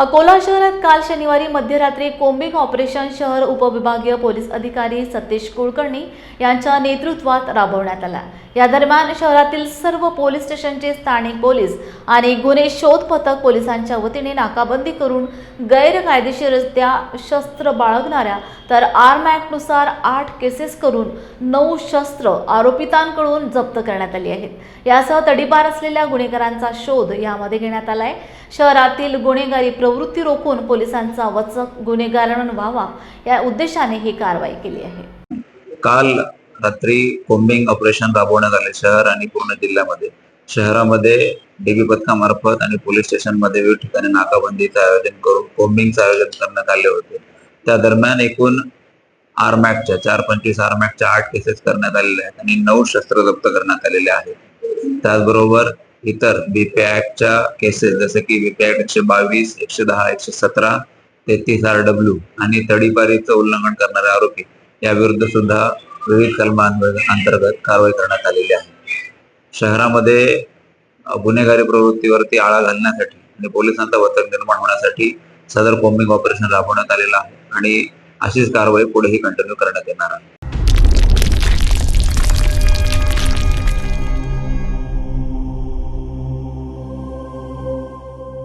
अकोला शहरात काल शनिवारी मध्यरात्री कोम्बिंग ऑपरेशन शहर उपविभागीय पोलीस अधिकारी सतीश कुलकर्णी यांच्या नेतृत्वात राबवण्यात आला. या दरम्यान शहरातील सर्व पोलीस स्टेशनचे स्थानिक पोलीस आणि गुन्हे शोध पथक पोलिसांच्या वतीने नाकाबंदी करून गैरकायदेशीररित्या शस्त्र बाळगणाऱ्या तर आर्म ॲक्टनुसार आठ केसेस करून नऊ शस्त्र आरोपितांकडून जप्त करण्यात आली आहेत. यासह तडीपार असलेल्या गुन्हेगारांचा शोध यामध्ये घेण्यात आलाय. शहरातील गुन्हेगारी प्रवृत्ती रोखून पोलिसांचा वचक गुन्हेगारण व्हावा या उद्देशाने ही कारवाई केली आहे. काल रात्री कोम्बिंग ऑपरेशन राबवण्यात आले शहर आणि पूर्ण जिल्ह्यामध्ये. शहरामध्ये डीबी पथकामार्फत आणि पोलीस स्टेशनमध्ये विविध ठिकाणी नाकाबंदीचं आयोजन करून कोम्बिंगचं आयोजन करण्यात आले होते. त्या दरम्यान एकूण आरमॅकच्या चार पंचवीस आरमॅकच्या आठ केसेस करण्यात आलेल्या आहेत आणि नऊ शस्त्र जप्त करण्यात आलेले आहेत. त्याचबरोबर इतर बीपॅकच्या केसेस जसे की बीपॅक एकशे बावीस एकशे दहा एकशे सतरा तेहतीस आर डब्ल्यू आणि तडीपारीचं उल्लंघन करणारे आरोपी याविरुद्ध सुद्धा विविध कलमांतर्गत कारवाई करण्यात आलेली आहे. शहरामध्ये गुन्हेगारी प्रवृत्तीवरती आळा घालण्यासाठी आणि पोलिसांचा वचक निर्माण होण्यासाठी सदर कोम्बिंग ऑपरेशन राबवण्यात आलेलं आहे आणि अशीच कारवाई पुढेही कंटिन्यू करण्यात येणार आहे.